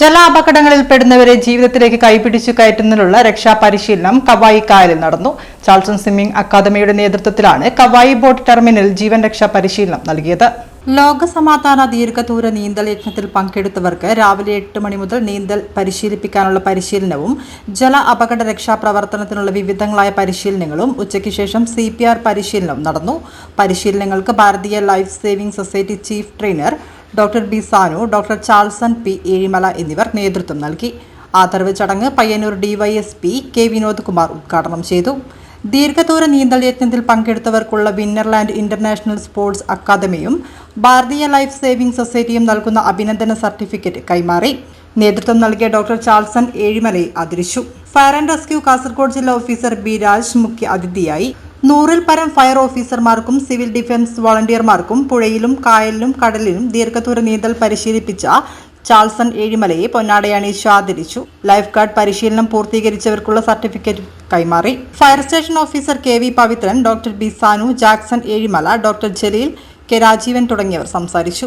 ജലാപകടങ്ങളിൽ പെടുന്നവരെ ജീവിതത്തിലേക്ക് കൈപിടിച്ചു കയറ്റുന്നതിനുള്ള രക്ഷാ പരിശീലനം കവായി കായലിൽ നടന്നു. ചാൾസൺ സ്വിമ്മിംഗ് അക്കാദമിയുടെ നേതൃത്വത്തിലാണ് കവായി ബോട്ട് ടെർമിനൽ ജീവൻ രക്ഷാ പരിശീലനം നൽകിയത്. ലോക സമാധാന ദീർഘദൂര നീന്തൽ യജ്ഞത്തിൽ പങ്കെടുത്തവർക്ക് രാവിലെ എട്ട് മണി മുതൽ നീന്തൽ പരിശീലിപ്പിക്കാനുള്ള പരിശീലനവും ജല അപകട രക്ഷാ പ്രവർത്തനത്തിനുള്ള വിവിധങ്ങളായ പരിശീലനങ്ങളും ഉച്ചയ്ക്ക് ശേഷം സി പി ആർ പരിശീലനം നടന്നു. പരിശീലനങ്ങൾക്ക് Bharatiya life saving society chief trainer doctor B Sanu doctor Charlson P Ezhimala എന്നിവർ നേതൃത്വം നൽകി. ആദരവ് ചടങ്ങ് പയ്യന്നൂർ ഡിവൈഎസ്പി കെ വിനോദ് കുമാർ ഉദ്ഘാടനം ചെയ്തു. ദീർഘദൂര നീന്തൽ യജ്ഞത്തിൽ പങ്കെടുത്തവർക്കുള്ള വിന്നർലാൻഡ് ഇന്റർനാഷണൽ സ്പോർട്സ് അക്കാദമിയും ഭാരതീയ ലൈഫ് സേവിംഗ് സൊസൈറ്റിയും നൽകുന്ന അഭിനന്ദന സർട്ടിഫിക്കറ്റ് കൈമാറി. നേതൃത്വം നൽകിയ ഡോക്ടർ ചാൾസൺ ഏഴിമലയെ ആദരിച്ചു ഫയർ ആൻഡ് റെസ്ക്യൂ കാസർഗോഡ് ജില്ലാ ഓഫീസർ ബി രാജ് മുഖ്യ അതിഥിയായി. നൂറിൽ പരം ഫയർ ഓഫീസർമാർക്കും സിവിൽ ഡിഫൻസ് വോളണ്ടിയർമാർക്കും പുഴയിലും കായലിലും കടലിലും ദീർഘദൂര നീന്തൽ പരിശീലിപ്പിച്ച ചാൾസൺ ഏഴിമലയെ പൊന്നാടയാണി ആദരിച്ചു. ലൈഫ് ഗാർഡ് പരിശീലനം പൂർത്തീകരിച്ചവർക്കുള്ള സർട്ടിഫിക്കറ്റ് കൈമാറി. Fire station officer K V Pavithran doctor B Sanu Jackson Ezhimala doctor Jaleel K Rajeevan തുടങ്ങിയവർ സംസാരിച്ചു.